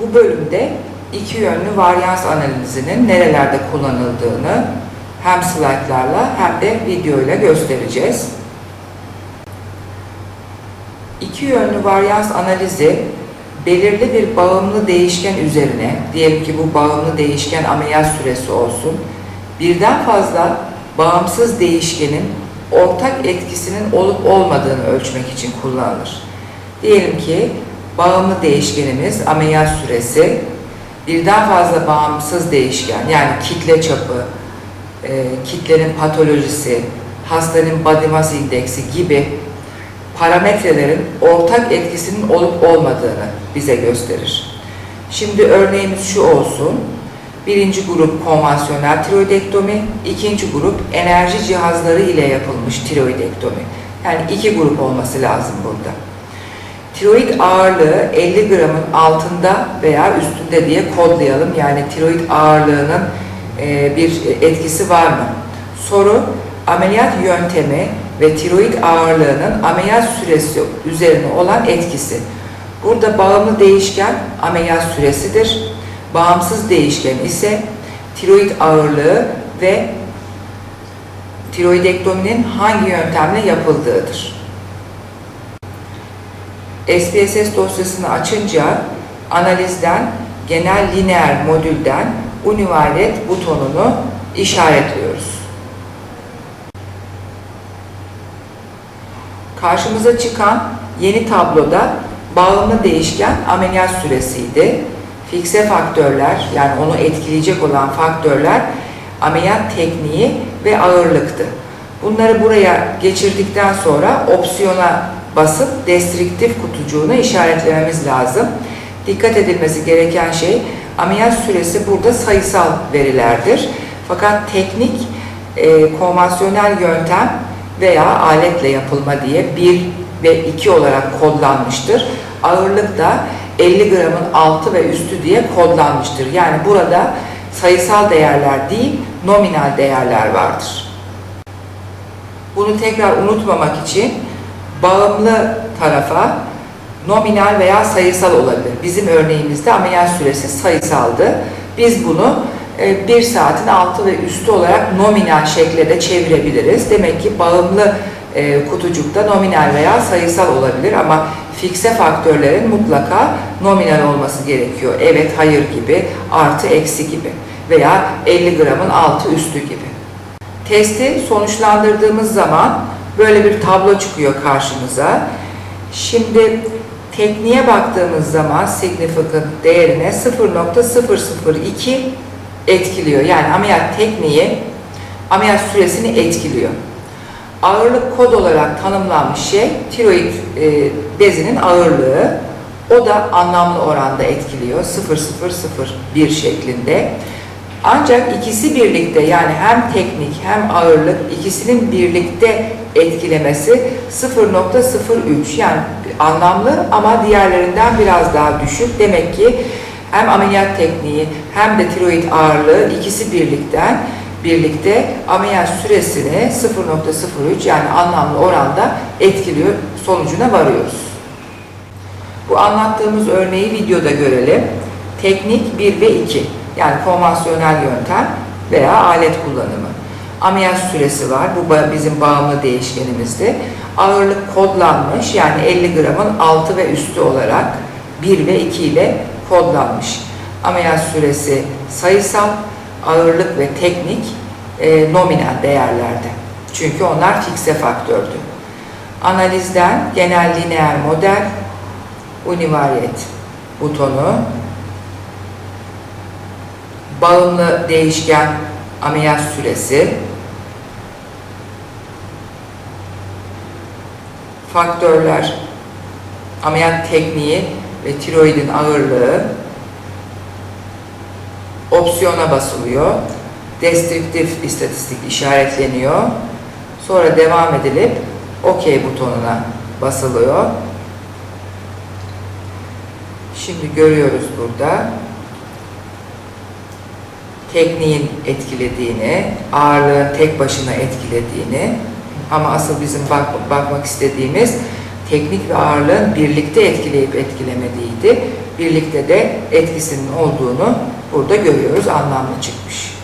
Bu bölümde iki yönlü varyans analizinin nerelerde kullanıldığını hem slaytlarla hem de video ile göstereceğiz. İki yönlü varyans analizi belirli bir bağımlı değişken üzerine, diyelim ki bu bağımlı değişken ameliyat süresi olsun, birden fazla bağımsız değişkenin ortak etkisinin olup olmadığını ölçmek için kullanılır. Diyelim ki bağımlı değişkenimiz ameliyat süresi, birden fazla bağımsız değişken yani kitle çapı, e, kitlenin patolojisi, hastanın body mass indeksi gibi parametrelerin ortak etkisinin olup olmadığını bize gösterir. Şimdi örneğimiz şu olsun. Birinci grup konvansiyonel tiroidektomi, ikinci grup enerji cihazları ile yapılmış tiroidektomi. Yani iki grup olması lazım burada. Tiroid ağırlığı 50 gramın altında veya üstünde diye kodlayalım. Yani tiroid ağırlığının e, bir etkisi var mı? Soru, ameliyat yöntemi ve tiroid ağırlığının ameliyat süresi üzerine olan etkisi. Burada bağımlı değişken ameliyat süresidir. Bağımsız değişken ise tiroid ağırlığı ve tiroidektominin hangi yöntemle yapıldığıdır. SPSS dosyasını açınca analizden genel lineer modülden univalet butonunu işaretliyoruz. Karşımıza çıkan yeni tabloda bağımlı değişken ameliyat süresiydi. Fikse faktörler yani onu etkileyecek olan faktörler ameliyat tekniği ve ağırlıktı. Bunları buraya geçirdikten sonra opsiyona basıp destriktif kutucuğunu işaretlememiz lazım. Dikkat edilmesi gereken şey ameliyat süresi burada sayısal verilerdir. Fakat teknik e, konvansiyonel yöntem veya aletle yapılma diye 1 ve 2 olarak kodlanmıştır. Ağırlık da 50 gramın altı ve üstü diye kodlanmıştır. Yani burada sayısal değerler değil, nominal değerler vardır. Bunu tekrar unutmamak için bağımlı tarafa nominal veya sayısal olabilir. Bizim örneğimizde ameliyat süresi sayısaldı. Biz bunu 1 e, saatin altı ve üstü olarak nominal şekle de çevirebiliriz. Demek ki bağımlı e, kutucukta nominal veya sayısal olabilir ama fikse faktörlerin mutlaka nominal olması gerekiyor. Evet, hayır gibi, artı, eksi gibi veya 50 gramın altı üstü gibi. Testi sonuçlandırdığımız zaman böyle bir tablo çıkıyor karşımıza. Şimdi tekniğe baktığımız zaman significant değerine 0.002 etkiliyor. Yani ameliyat tekniği ameliyat süresini etkiliyor. Ağırlık kod olarak tanımlanmış şey tiroid e, bezinin ağırlığı. O da anlamlı oranda etkiliyor. 0,001 şeklinde. Ancak ikisi birlikte yani hem teknik hem ağırlık ikisinin birlikte etkilemesi 0.03 yani anlamlı ama diğerlerinden biraz daha düşük. Demek ki hem ameliyat tekniği hem de tiroid ağırlığı ikisi birlikten birlikte ameliyat süresini 0.03 yani anlamlı oranda etkiliyor sonucuna varıyoruz. Bu anlattığımız örneği videoda görelim. Teknik 1 ve 2 yani konvansiyonel yöntem veya alet kullanımı. Ameliyat süresi var. Bu bizim bağımlı değişkenimizdi. Ağırlık kodlanmış yani 50 gramın altı ve üstü olarak 1 ve 2 ile kodlanmış. Ameliyat süresi sayısal, ağırlık ve teknik e, nominal değerlerde. Çünkü onlar fikse faktördü. Analizden genel lineer model, univaryet butonu, bağımlı değişken ameliyat süresi, faktörler, ameliyat tekniği ve tiroidin ağırlığı opsiyona basılıyor. Destriktif istatistik işaretleniyor. Sonra devam edilip OK butonuna basılıyor. Şimdi görüyoruz burada tekniğin etkilediğini, ağırlığın tek başına etkilediğini ama asıl bizim bak bakmak istediğimiz teknik ve ağırlığın birlikte etkileyip etkilemediğiydi. birlikte de etkisinin olduğunu burada görüyoruz, anlamlı çıkmış.